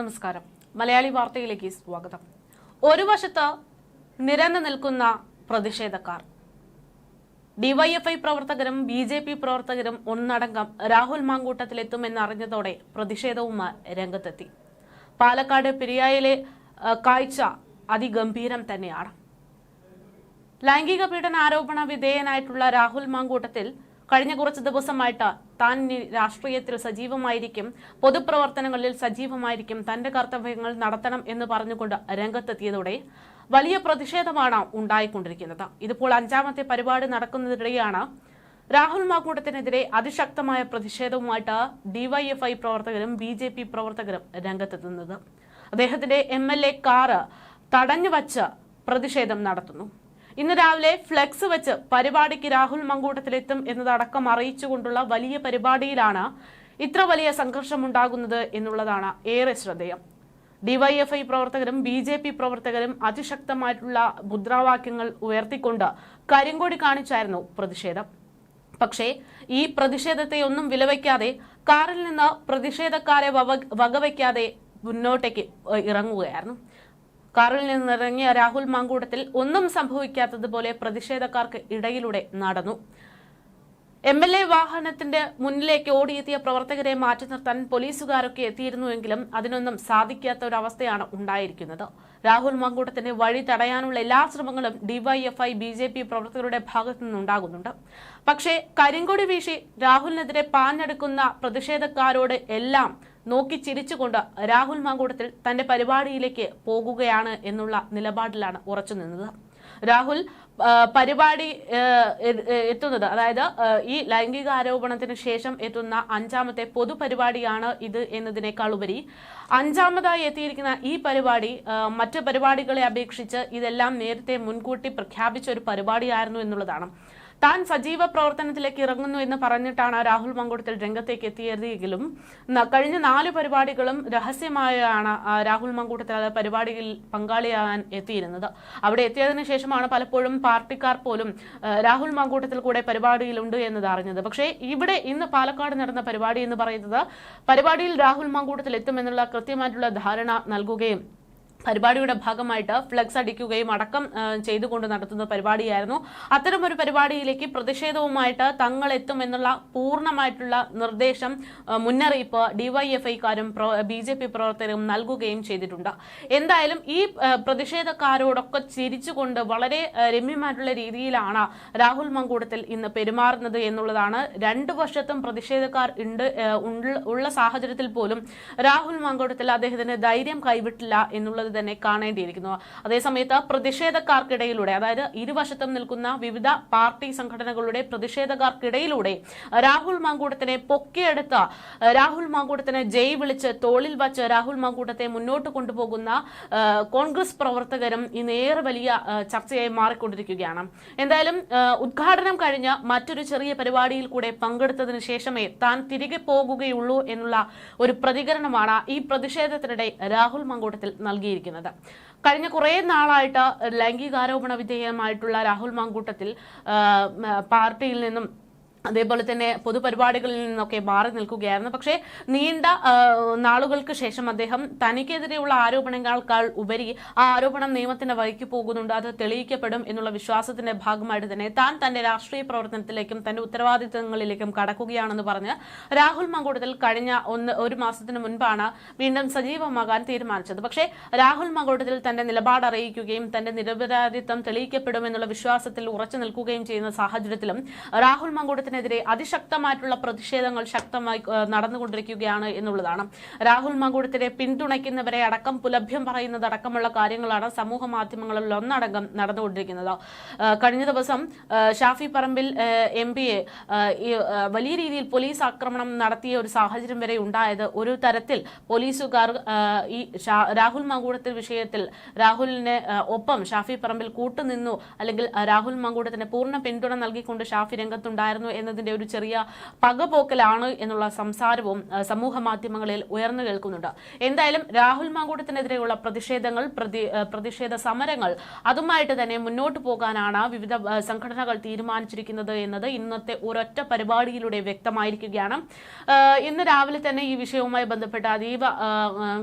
നമസ്കാരം. മലയാളി വാർത്തയിലേക്ക് സ്വാഗതം. ഒരു വശത്ത് നിരന്നു നിൽക്കുന്ന പ്രതിഷേധക്കാർ. ഡിവൈഎഫ്ഐ പ്രവർത്തകരും ബി ജെ പി പ്രവർത്തകരും ഒന്നടങ്കം രാഹുൽ മാങ്കൂട്ടത്തിലെത്തുമെന്നറിഞ്ഞതോടെ പ്രതിഷേധവുമായി രംഗത്തെത്തി. പാലക്കാട് പെരിയായിലെ കാഴ്ച അതിഗംഭീരം തന്നെയാണ്. ലൈംഗിക പീഡന ആരോപണ വിധേയനായിട്ടുള്ള രാഹുൽ മാങ്കൂട്ടത്തിൽ കഴിഞ്ഞ കുറച്ച് ദിവസമായിട്ട് താൻ രാഷ്ട്രീയത്തിൽ സജീവമായിരിക്കും പൊതുപ്രവർത്തനങ്ങളിൽ സജീവമായിരിക്കും തന്റെ കർത്തവ്യങ്ങൾ നടത്തണം എന്ന് പറഞ്ഞുകൊണ്ട് രംഗത്തെത്തിയതോടെ വലിയ പ്രതിഷേധമാണ് ഉണ്ടായിക്കൊണ്ടിരിക്കുന്നത്. ഇതിപ്പോൾ അഞ്ചാമത്തെ പരിപാടി നടക്കുന്നതിനിടെയാണ് രാഹുൽ മാക്കൂട്ടത്തിനെതിരെ അതിശക്തമായ പ്രതിഷേധവുമായിട്ട് ഡിവൈഎഫ്ഐ പ്രവർത്തകരും ബി ജെ പി പ്രവർത്തകരും രംഗത്തെത്തുന്നത്. അദ്ദേഹത്തിന്റെ എം എൽ എ കാറ് തടഞ്ഞുവച്ച് പ്രതിഷേധം നടത്തുന്നു. ഇന്ന് രാവിലെ ഫ്ലെക്സ് വെച്ച് പരിപാടിക്ക് രാഹുൽ മങ്കൂട്ടത്തിലെത്തും എന്നതടക്കം അറിയിച്ചുകൊണ്ടുള്ള വലിയ പരിപാടിയിലാണ് ഇത്ര വലിയ സംഘർഷം ഉണ്ടാകുന്നത് എന്നുള്ളതാണ് ഏറെ ശ്രദ്ധേയം. ഡിവൈഎഫ്ഐ പ്രവർത്തകരും ബി ജെ പി പ്രവർത്തകരും അതിശക്തമായിട്ടുള്ള മുദ്രാവാക്യങ്ങൾ ഉയർത്തിക്കൊണ്ട് കരിങ്കൊടി കാണിച്ചായിരുന്നു പ്രതിഷേധം. പക്ഷേ ഈ പ്രതിഷേധത്തെ ഒന്നും വിലവയ്ക്കാതെ കാറിൽ നിന്ന് പ്രതിഷേധക്കാരെ വകവയ്ക്കാതെ മുന്നോട്ടേക്ക് ഇറങ്ങുകയായിരുന്നു. കാറിൽ നിന്നിറങ്ങിയ രാഹുൽ മാങ്കൂട്ടത്തിൽ ഒന്നും സംഭവിക്കാത്തതുപോലെ പ്രതിഷേധക്കാർക്ക് ഇടയിലൂടെ നടന്നു. എം എൽ എ വാഹനത്തിന്റെ മുന്നിലേക്ക് ഓടിയെത്തിയ പ്രവർത്തകരെ മാറ്റി നിർത്താൻ പോലീസുകാരൊക്കെ എത്തിയിരുന്നുവെങ്കിലും അതിനൊന്നും സാധിക്കാത്ത ഒരവസ്ഥയാണ് ഉണ്ടായിരിക്കുന്നത്. രാഹുൽ മങ്കൂട്ടത്തിന്റെ വഴി തടയാനുള്ള എല്ലാ ശ്രമങ്ങളും ഡിവൈഎഫ്ഐ ബി ജെ പി പ്രവർത്തകരുടെ ഭാഗത്തു നിന്നുണ്ടാകുന്നുണ്ട്. പക്ഷേ കരിങ്കൊടി വീശി രാഹുലിനെതിരെ പാഞ്ഞെടുക്കുന്ന പ്രതിഷേധക്കാരോട് എല്ലാം നോക്കി ചിരിച്ചുകൊണ്ട് രാഹുൽ മാങ്കൂട്ടത്തിൽ തന്റെ പരിപാടിയിലേക്ക് പോകുകയാണ് എന്നുള്ള നിലപാടിലാണ് ഉറച്ചു നിന്നത്. രാഹുൽ പരിപാടി എത്തുന്നത് അതായത് ഈ ലൈംഗിക ആരോപണത്തിന് ശേഷം എത്തുന്ന അഞ്ചാമത്തെ പൊതുപരിപാടിയാണ് ഇത് എന്നതിനേക്കാൾ ഉപരി അഞ്ചാമതായി എത്തിയിരിക്കുന്ന ഈ പരിപാടി മറ്റ് പരിപാടികളെ അപേക്ഷിച്ച് ഇതെല്ലാം നേരത്തെ മുൻകൂട്ടി പ്രഖ്യാപിച്ച ഒരു പരിപാടിയായിരുന്നു എന്നുള്ളതാണ്. താൻ സജീവ പ്രവർത്തനത്തിലേക്ക് ഇറങ്ങുന്നു എന്ന് പറഞ്ഞിട്ടാണ് രാഹുൽ മങ്കുടത്തിൽ രംഗത്തേക്ക് എത്തിയതെങ്കിലും കഴിഞ്ഞ നാല് പരിപാടികളും രഹസ്യമായാണ് രാഹുൽ മങ്കൂട്ടത്തിൽ പരിപാടിയിൽ പങ്കാളിയാകാൻ എത്തിയിരുന്നത്. അവിടെ എത്തിയതിനു ശേഷമാണ് പലപ്പോഴും പാർട്ടിക്കാർ പോലും രാഹുൽ മങ്കൂട്ടത്തിൽ കൂടെ പരിപാടിയിലുണ്ട് എന്നത് അറിഞ്ഞത്. പക്ഷേ ഇവിടെ ഇന്ന് പാലക്കാട് നടന്ന പരിപാടി എന്ന് പറയുന്നത് പരിപാടിയിൽ രാഹുൽ മങ്കൂട്ടത്തിൽ എത്തുമെന്നുള്ള കൃത്യമായിട്ടുള്ള ധാരണ നൽകുകയും പരിപാടിയുടെ ഭാഗമായിട്ട് ഫ്ലക്സ് അടിക്കുകയും അടക്കം ചെയ്തുകൊണ്ട് നടത്തുന്ന പരിപാടിയായിരുന്നു. അത്തരം ഒരു പരിപാടിയിലേക്ക് പ്രതിഷേധവുമായിട്ട് തങ്ങൾ എത്തുമെന്നുള്ള പൂർണമായിട്ടുള്ള നിർദ്ദേശം മുന്നറിയിപ്പ് ഡിവൈഎഫ്ഐക്കാരും ബി ജെ പി പ്രവർത്തകരും നൽകുകയും ചെയ്തിട്ടുണ്ട്. എന്തായാലും ഈ പ്രതിഷേധക്കാരോടൊക്കെ ചിരിച്ചുകൊണ്ട് വളരെ രമ്യമായിട്ടുള്ള രീതിയിലാണ് രാഹുൽ മങ്കൂടത്തിൽ ഇന്ന് പെരുമാറുന്നത് എന്നുള്ളതാണ്. രണ്ടു വർഷത്തും പ്രതിഷേധക്കാർ ഉണ്ട് ഉള്ള സാഹചര്യത്തിൽ പോലും രാഹുൽ മങ്കൂടത്തിൽ അദ്ദേഹത്തിന് ധൈര്യം കൈവിട്ടില്ല എന്നുള്ളത് തന്നെ കാണേണ്ടിയിരിക്കുന്നു. അതേസമയത്ത് പ്രതിഷേധക്കാർക്കിടയിലൂടെ അതായത് ഇരുവശത്തും നിൽക്കുന്ന വിവിധ പാർട്ടി സംഘടനകളുടെ പ്രതിഷേധക്കാർക്കിടയിലൂടെ രാഹുൽ മാങ്കൂട്ടത്തിനെ പൊക്കിയെടുത്ത രാഹുൽ മാങ്കൂട്ടത്തിനെ ജയ് വിളിച്ച് തോളിൽ വച്ച് രാഹുൽ മാങ്കൂട്ടത്തെ മുന്നോട്ട് കൊണ്ടുപോകുന്ന കോൺഗ്രസ് പ്രവർത്തകരും ഇന്ന് ഏറെ വലിയ ചർച്ചയായി മാറിക്കൊണ്ടിരിക്കുകയാണ്. എന്തായാലും ഉദ്ഘാടനം കഴിഞ്ഞ് മറ്റൊരു ചെറിയ പരിപാടിയിൽ കൂടെ പങ്കെടുത്തതിന് ശേഷമേ താൻ തിരികെ പോകുകയുള്ളൂ എന്നുള്ള ഒരു പ്രതികരണമാണ് ഈ പ്രതിഷേധത്തിനിടെ രാഹുൽ മാങ്കൂട്ടത്തിൽ നൽകിയിരിക്കുന്നത്. കഴിഞ്ഞ കുറേ നാളായിട്ട് ലൈംഗികാരോപണ വിധേയമായിട്ടുള്ള രാഹുൽ മാങ്കൂട്ടത്തിൽ പാർട്ടിയിൽ നിന്നും അതേപോലെ തന്നെ പൊതുപരിപാടികളിൽ നിന്നൊക്കെ മാറി നിൽക്കുകയായിരുന്നു. പക്ഷേ നീണ്ട നാളുകൾക്ക് ശേഷം അദ്ദേഹം തനിക്കെതിരെയുള്ള ആരോപണങ്ങൾക്കാൾ ഉപരി ആ ആരോപണം നിയമത്തിന്റെ വഴിക്ക് പോകുന്നുണ്ട്. അത് തെളിയിക്കപ്പെടും എന്നുള്ള വിശ്വാസത്തിന്റെ ഭാഗമായിട്ട് തന്നെ താൻ തന്റെ രാഷ്ട്രീയ പ്രവർത്തനത്തിലേക്കും തന്റെ ഉത്തരവാദിത്തങ്ങളിലേക്കും കടക്കുകയാണെന്ന് പറഞ്ഞ് രാഹുൽ മങ്കൂട്ടത്തിൽ കഴിഞ്ഞ ഒന്ന് ഒരു മാസത്തിന് മുൻപാണ് വീണ്ടും സജീവമാകാൻ തീരുമാനിച്ചത്. പക്ഷേ രാഹുൽ മങ്കൂട്ടത്തിൽ തന്റെ നിലപാട് അറിയിക്കുകയും തന്റെ നിരപരാധിത്വം തെളിയിക്കപ്പെടും എന്നുള്ള വിശ്വാസത്തിൽ ഉറച്ചു നിൽക്കുകയും ചെയ്യുന്ന സാഹചര്യത്തിലും രാഹുൽ മങ്കൂട്ടത്തിനെതിരെ അതിശക്തമായിട്ടുള്ള പ്രതിഷേധങ്ങൾ ശക്തമായി നടന്നുകൊണ്ടിരിക്കുകയാണ് എന്നുള്ളതാണ്. രാഹുൽ മങ്കൂടത്തിനെ പിന്തുണയ്ക്കുന്നവരെ അടക്കം പുലഭ്യം പറയുന്നതടക്കമുള്ള കാര്യങ്ങളാണ് സമൂഹ മാധ്യമങ്ങളിൽ ഒന്നടങ്കം നടന്നുകൊണ്ടിരിക്കുന്നത്. കഴിഞ്ഞ ദിവസം ഷാഫി പറമ്പിൽ എം പിയെ വലിയ രീതിയിൽ പോലീസ് ആക്രമണം നടത്തിയ ഒരു സാഹചര്യം വരെ ഉണ്ടായത് ഒരു തരത്തിൽ പോലീസുകാർ ഈ രാഹുൽ മങ്കൂടത്തിൽ വിഷയത്തിൽ രാഹുലിന് ഒപ്പം ഷാഫി പറമ്പിൽ കൂട്ടുനിന്നു അല്ലെങ്കിൽ രാഹുൽ മങ്കൂടത്തിന് പൂർണ പിന്തുണ നൽകിക്കൊണ്ട് ഷാഫി രംഗത്തുണ്ടായിരുന്നു എന്നതിന്റെ ഒരു ചെറിയ പകപോക്കലാണ് എന്നുള്ള സംസാരവും സമൂഹ മാധ്യമങ്ങളിൽ ഉയർന്നു കേൾക്കുന്നുണ്ട്. എന്തായാലും രാഹുൽ മാങ്കൂട്ടത്തിനെതിരെയുള്ള പ്രതിഷേധങ്ങൾ പ്രതി പ്രതിഷേധ സമരങ്ങൾ അതുമായിട്ട് തന്നെ മുന്നോട്ട് പോകാനാണ് വിവിധ സംഘടനകൾ തീരുമാനിച്ചിരിക്കുന്നത് എന്നത് ഇന്നത്തെ ഒരൊറ്റ പരിപാടിയിലൂടെ വ്യക്തമായിരിക്കുകയാണ്. ഇന്ന് രാവിലെ തന്നെ ഈ വിഷയവുമായി ബന്ധപ്പെട്ട അതീവ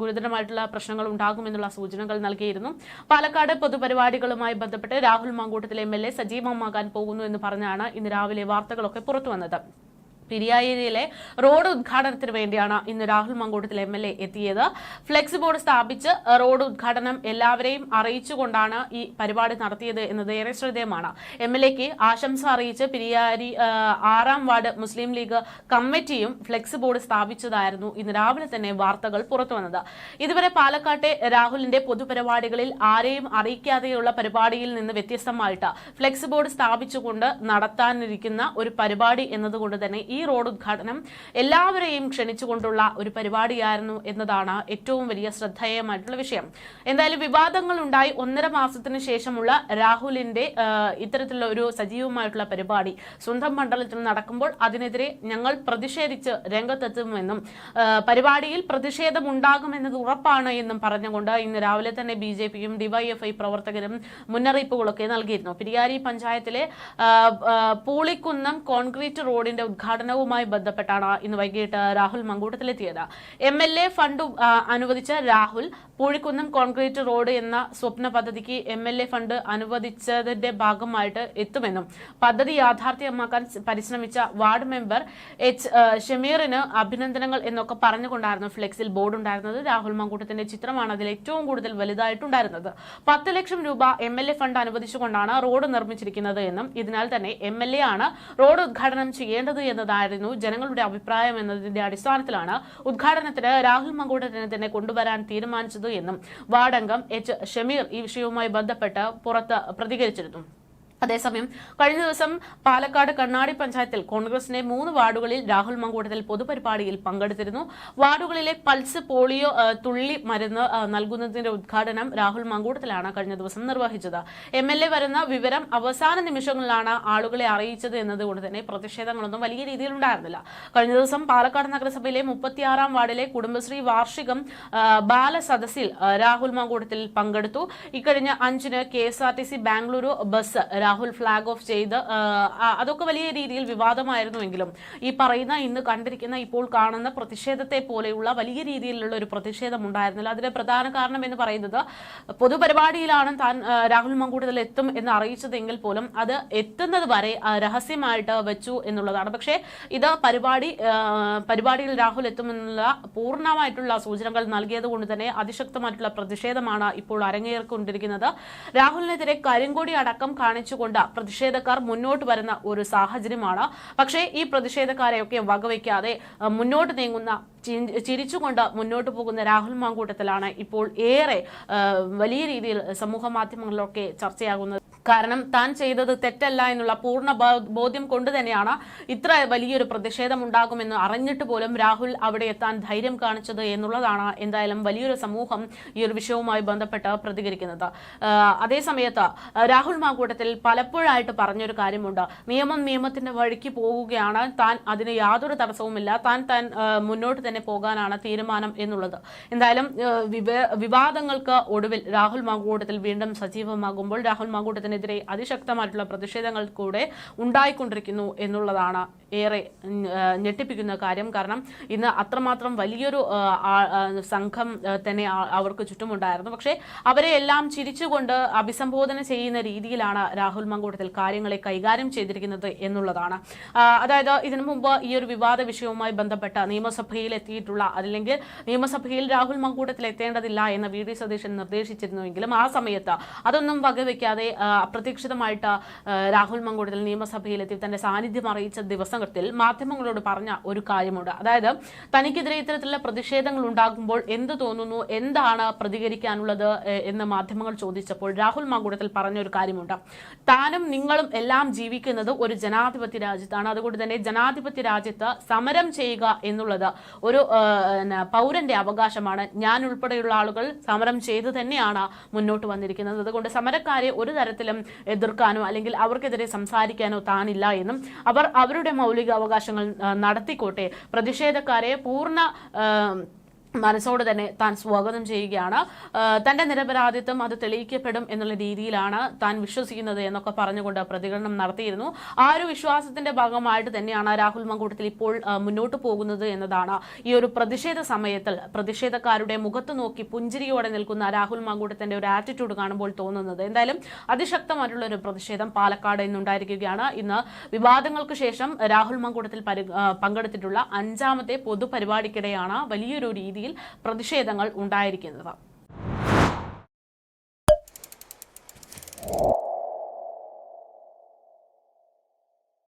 ഗുരുതരമായിട്ടുള്ള പ്രശ്നങ്ങൾ ഉണ്ടാകുമെന്നുള്ള സൂചനകൾ നൽകിയിരുന്നു. പാലക്കാട് പൊതുപരിപാടികളുമായി ബന്ധപ്പെട്ട് രാഹുൽ മാങ്കൂട്ടത്തിലെ എം എൽ എ സജീവമാകാൻ പോകുന്നു എന്ന് പറഞ്ഞാണ് ഇന്ന് രാവിലെ വാർത്തകളൊക്കെ പുറത്തു വന്നത് പെരിയാരിയിലെ റോഡ് ഉദ്ഘാടനത്തിന് വേണ്ടിയാണ് ഇന്ന് Rahul Mankoottathil M L A എത്തിയത്. ഫ്ലെക്സ് ബോർഡ് സ്ഥാപിച്ച് റോഡ് ഉദ്ഘാടനം എല്ലാവരെയും അറിയിച്ചുകൊണ്ടാണ് ഈ പരിപാടി നടത്തിയത് എന്നത് ഏറെ ശ്രദ്ധേയമാണ്. എം എൽ എക്ക് ആശംസ അറിയിച്ച് പിരിയാരി ആറാം വാർഡ് മുസ്ലിം ലീഗ് കമ്മിറ്റിയും ഫ്ലെക്സ് ബോർഡ് സ്ഥാപിച്ചതായിരുന്നു ഇന്ന് രാവിലെ തന്നെ വാർത്തകൾ പുറത്തുവന്നത് ഇതുവരെ പാലക്കാട്ടെ രാഹുലിന്റെ പൊതുപരിപാടികളിൽ ആരെയും അറിയിക്കാതെയുള്ള പരിപാടിയിൽ നിന്ന് വ്യത്യസ്തമായിട്ട് ഫ്ലെക്സ് ബോർഡ് സ്ഥാപിച്ചുകൊണ്ട് നടത്താനിരിക്കുന്ന ഒരു പരിപാടി എന്നതുകൊണ്ട് തന്നെ ഈ റോഡ് ഉദ്ഘാടനം എല്ലാവരെയും ക്ഷണിച്ചുകൊണ്ടുള്ള ഒരു പരിപാടിയായിരുന്നു എന്നതാണ് ഏറ്റവും വലിയ ശ്രദ്ധേയമായിട്ടുള്ള വിഷയം. എന്തായാലും വിവാദങ്ങൾ ഉണ്ടായി ഒന്നര മാസത്തിന് ശേഷമുള്ള രാഹുലിന്റെ ഇത്തരത്തിലുള്ള ഒരു സജീവമായിട്ടുള്ള പരിപാടി സ്വന്തം മണ്ഡലത്തിൽ നടക്കുമ്പോൾ അതിനെതിരെ ഞങ്ങൾ പ്രതിഷേധിച്ച് രംഗത്തെത്തുമെന്നും പരിപാടിയിൽ പരിപാടിയിൽ പ്രതിഷേധമുണ്ടാകുമെന്നത് ഉറപ്പാണ് എന്നും പറഞ്ഞുകൊണ്ട് ഇന്ന് രാവിലെ തന്നെ ബി ജെ പിയും ഡിവൈഎഫ്ഐ പ്രവർത്തകരും മുന്നറിയിപ്പുകളൊക്കെ നൽകിയിരുന്നു. പിരിയാരി പഞ്ചായത്തിലെ പൂളിക്കുന്നം കോൺക്രീറ്റ് റോഡിന്റെ ഉദ്ഘാടനവുമായി ബന്ധപ്പെട്ടാണ് ഇന്ന് വൈകിട്ട് രാഹുൽ മങ്കൂട്ടത്തിലെത്തിയത്. എം എൽ എ ഫണ്ട് അനുവദിച്ച രാഹുൽ പൂഴിക്കുന്നം കോൺക്രീറ്റ് റോഡ് എന്ന സ്വപ്ന പദ്ധതിക്ക് എം എൽ എ ഫണ്ട് അനുവദിച്ചതിന്റെ ഭാഗമായിട്ട് എത്തുമെന്നും പദ്ധതി യാഥാർത്ഥ്യമാക്കാൻ പരിശ്രമിച്ച വാർഡ് മെമ്പർ എച്ച് ഷമീറിന് അഭിനന്ദനങ്ങൾ എന്നൊക്കെ പറഞ്ഞുകൊണ്ടായിരുന്നു ഫ്ലെക്സിൽ ബോർഡ് ഉണ്ടായിരുന്നത് രാഹുൽ മങ്കൂട്ടത്തിന്റെ ചിത്രമാണ് അതിൽ ഏറ്റവും കൂടുതൽ വലുതായിട്ടുണ്ടായിരുന്നത്. പത്ത് ലക്ഷം രൂപ എം എൽ എ ഫണ്ട് അനുവദിച്ചുകൊണ്ടാണ് റോഡ് നിർമ്മിച്ചിരിക്കുന്നത് എന്നും ഇതിനാൽ തന്നെ എം എൽ എ ആണ് റോഡ് ഉദ്ഘാടനം ചെയ്യേണ്ടത് എന്നതായിരുന്നു ജനങ്ങളുടെ അഭിപ്രായം എന്നതിന്റെ അടിസ്ഥാനത്തിലാണ് ഉദ്ഘാടനത്തിന് രാഹുൽ മങ്കൂട്ടത്തിനെ തന്നെ കൊണ്ടുവരാൻ തീരുമാനിച്ചത് എന്നും വാർഡംഗം എച്ച് ഷമീർ ഈ വിഷയവുമായി ബന്ധപ്പെട്ട് പുറത്ത് പ്രതികരിച്ചിരുന്നു. അതേസമയം കഴിഞ്ഞ ദിവസം പാലക്കാട് കണ്ണാടി പഞ്ചായത്തിൽ കോൺഗ്രസിന്റെ മൂന്ന് വാർഡുകളിൽ രാഹുൽ മങ്കൂട്ടത്തിൽ പൊതുപരിപാടിയിൽ പങ്കെടുത്തിരുന്നു. വാർഡുകളിലെ പൾസ് പോളിയോ തുള്ളി മരുന്ന് നൽകുന്നതിന്റെ ഉദ്ഘാടനം രാഹുൽ മങ്കൂട്ടത്തിലാണ് കഴിഞ്ഞ ദിവസം നിർവഹിച്ചത്. എം വരുന്ന വിവരം അവസാന നിമിഷങ്ങളിലാണ് ആളുകളെ അറിയിച്ചത് എന്നതുകൊണ്ട് തന്നെ പ്രതിഷേധങ്ങളൊന്നും വലിയ രീതിയിൽ ഉണ്ടായിരുന്നില്ല. കഴിഞ്ഞ ദിവസം പാലക്കാട് നഗരസഭയിലെ മുപ്പത്തിയാറാം വാർഡിലെ കുടുംബശ്രീ വാർഷികം ബാലസദസ്സിൽ രാഹുൽ മങ്കൂട്ടത്തിൽ പങ്കെടുത്തു. ഇക്കഴിഞ്ഞ അഞ്ചിന് K Bengaluru bus Rahul flag off ചെയ്ത് അതൊക്കെ വലിയ രീതിയിൽ വിവാദമായിരുന്നുവെങ്കിലും ഈ പറയുന്ന ഇന്ന് കണ്ടിരിക്കുന്ന ഇപ്പോൾ കാണുന്ന പ്രതിഷേധത്തെ പോലെയുള്ള വലിയ രീതിയിലുള്ള ഒരു പ്രതിഷേധം ഉണ്ടായിരുന്നില്ല. അതിന്റെ പ്രധാന കാരണം എന്ന് പറയുന്നത് പൊതുപരിപാടിയിലാണ് താൻ രാഹുൽ മങ്കൂട്ടത്തിൽ എത്തും എന്ന് അറിയിച്ചതെങ്കിൽ പോലും അത് എത്തുന്നത് വരെ രഹസ്യമായിട്ട് വെച്ചു എന്നുള്ളതാണ്. പക്ഷേ ഇത് പരിപാടി പരിപാടിയിൽ രാഹുൽ എത്തുമെന്നുള്ള പൂർണമായിട്ടുള്ള സൂചനകൾ നൽകിയത് കൊണ്ട് തന്നെ അതിശക്തമായിട്ടുള്ള പ്രതിഷേധമാണ് ഇപ്പോൾ അരങ്ങേറിക്കൊണ്ടിരിക്കുന്നത്. രാഹുലിനെതിരെ കരിങ്കൊടി അടക്കം കാണിച്ചുകൊണ്ട് പ്രതിഷേധക്കാർ മുന്നോട്ട് വരുന്ന ഒരു സാഹചര്യമാണ്. പക്ഷേ ഈ പ്രതിഷേധക്കാരെയൊക്കെ വകവയ്ക്കാതെ മുന്നോട്ട് നീങ്ങുന്ന ചിരിച്ചുകൊണ്ട് മുന്നോട്ട് പോകുന്ന രാഹുൽ മാങ്കൂട്ടത്തിലാണ് ഇപ്പോൾ ഏറെ വലിയ രീതിയിൽ സമൂഹ മാധ്യമങ്ങളിലൊക്കെ ചർച്ചയാകുന്നത്. കാരണം താൻ ചെയ്തത് തെറ്റല്ല എന്നുള്ള പൂർണ ബോധ്യം കൊണ്ട് തന്നെയാണ് ഇത്ര വലിയൊരു പ്രതിഷേധം ഉണ്ടാകുമെന്ന് അറിഞ്ഞിട്ട് പോലും രാഹുൽ അവിടെ എത്താൻ ധൈര്യം കാണിച്ചത് എന്നുള്ളതാണ് എന്തായാലും വലിയൊരു സമൂഹം ഈ ഒരു വിഷയവുമായി ബന്ധപ്പെട്ട് പ്രതികരിക്കുന്നത്. അതേസമയത്ത് രാഹുൽ മാങ്കൂട്ടത്തിൽ പലപ്പോഴായിട്ട് പറഞ്ഞൊരു കാര്യമുണ്ട്. നിയമം നിയമത്തിന്റെ വഴിക്ക് പോവുകയാണ്. താൻ അതിന് യാതൊരു തടസ്സവുമില്ല. താൻ താൻ മുന്നോട്ട് തന്നെ പോകാനാണ് തീരുമാനം എന്നുള്ളത്. എന്തായാലും വിവാദങ്ങൾക്ക് ഒടുവിൽ രാഹുൽ മാങ്കൂട്ടത്തിൽ വീണ്ടും സജീവമാകുമ്പോൾ രാഹുൽ മാങ്കൂട്ടത്തിനെതിരെ അതിശക്തമായിട്ടുള്ള പ്രതിഷേധങ്ങൾ കൂടെ ഉണ്ടായിക്കൊണ്ടിരിക്കുന്നു എന്നുള്ളതാണ് ഏറെ ഞെട്ടിപ്പിക്കുന്ന കാര്യം. കാരണം ഇന്ന് അത്രമാത്രം വലിയൊരു സംഘം തന്നെ അവർക്ക് ചുറ്റുമുണ്ടായിരുന്നു. പക്ഷേ അവരെ എല്ലാം ചിരിച്ചുകൊണ്ട് അഭിസംബോധന ചെയ്യുന്ന രീതിയിലാണ് രാഹുൽ മങ്കൂട്ടത്തിൽ കാര്യങ്ങളെ കൈകാര്യം ചെയ്തിരിക്കുന്നത് എന്നുള്ളതാണ്. അതായത് ഇതിനു മുമ്പ് ഈ ഒരു വിവാദ വിഷയവുമായി ബന്ധപ്പെട്ട നിയമസഭയിൽ എത്തിയിട്ടുള്ള അല്ലെങ്കിൽ നിയമസഭയിൽ രാഹുൽ മങ്കൂട്ടത്തിൽ എത്തേണ്ടതില്ല എന്ന് വി ഡി സതീശൻ നിർദ്ദേശിച്ചിരുന്നുവെങ്കിലും ആ സമയത്ത് അതൊന്നും വകവെക്കാതെ അപ്രതീക്ഷിതമായിട്ട് രാഹുൽ മങ്കൂട്ടത്തിൽ നിയമസഭയിലെത്തി തന്റെ സാന്നിധ്യം അറിയിച്ച ദിവസത്തിൽ മാധ്യമങ്ങളോട് പറഞ്ഞ ഒരു കാര്യമുണ്ട്. അതായത് തനിക്കെതിരെ ഇത്തരത്തിലുള്ള പ്രതിഷേധങ്ങൾ ഉണ്ടാകുമ്പോൾ എന്ത് തോന്നുന്നു? എന്താണ് പ്രതികരിക്കാനുള്ളത്? എന്ന് മാധ്യമങ്ങൾ ചോദിച്ചപ്പോൾ രാഹുൽ മാങ്കൂട്ടത്തിൽ പറഞ്ഞ ഒരു കാര്യമുണ്ട്. താനും നിങ്ങളും എല്ലാം ജീവിക്കുന്നത് ഒരു ജനാധിപത്യ രാജ്യത്താണ്. അതുകൊണ്ട് തന്നെ ജനാധിപത്യ രാജ്യത്ത് സമരം ചെയ്യുക എന്നുള്ളത് ഒരു പൗരന്റെ അവകാശമാണ്. ഞാൻ ഉൾപ്പെടെയുള്ള ആളുകൾ സമരം ചെയ്ത് തന്നെയാണ് മുന്നോട്ട് വന്നിരിക്കുന്നത്. അതുകൊണ്ട് സമരക്കാരെ ഒരു തരത്തിലും എതിർക്കാനോ അല്ലെങ്കിൽ അവർക്കെതിരെ സംസാരിക്കാനോ താനില്ല എന്നും അവർ അവരുടെ മൗലിക അവകാശങ്ങൾ നടത്തിക്കോട്ടെ. പ്രതിഷേധക്കാരെ പൂർണ മനസ്സോടെ തന്നെ താൻ സ്വാഗതം ചെയ്യുകയാണ്. തന്റെ നിരപരാധിത്വം അത് തെളിയിക്കപ്പെടും എന്നുള്ള രീതിയിലാണ് താൻ വിശ്വസിക്കുന്നത് എന്നൊക്കെ പറഞ്ഞുകൊണ്ട് പ്രതികരണം നടത്തിയിരുന്നു. ആ ഒരു വിശ്വാസത്തിന്റെ ഭാഗമായിട്ട് തന്നെയാണ് രാഹുൽ മങ്കൂട്ടത്തിൽ ഇപ്പോൾ മുന്നോട്ട് പോകുന്നത് എന്നതാണ് ഈ ഒരു പ്രതിഷേധ സമയത്തിൽ പ്രതിഷേധക്കാരുടെ മുഖത്ത് നോക്കി പുഞ്ചിരിയോടെ നിൽക്കുന്ന രാഹുൽ മങ്കൂട്ടത്തിന്റെ ഒരു ആറ്റിറ്റ്യൂഡ് കാണുമ്പോൾ തോന്നുന്നത്. എന്തായാലും അതിശക്തമായിട്ടുള്ള ഒരു പ്രതിഷേധം പാലക്കാട് ഇന്നുണ്ടായിരിക്കുകയാണ്. ഇന്ന് വിവാദങ്ങൾക്ക് ശേഷം രാഹുൽ മങ്കൂട്ടത്തിൽ പങ്കെടുത്തിട്ടുള്ള അഞ്ചാമത്തെ പൊതുപരിപാടിക്കിടെയാണ് വലിയൊരു രീതിയിൽ പ്രതിഷേധങ്ങൾ ഉണ്ടായിരിക്കുന്നത്.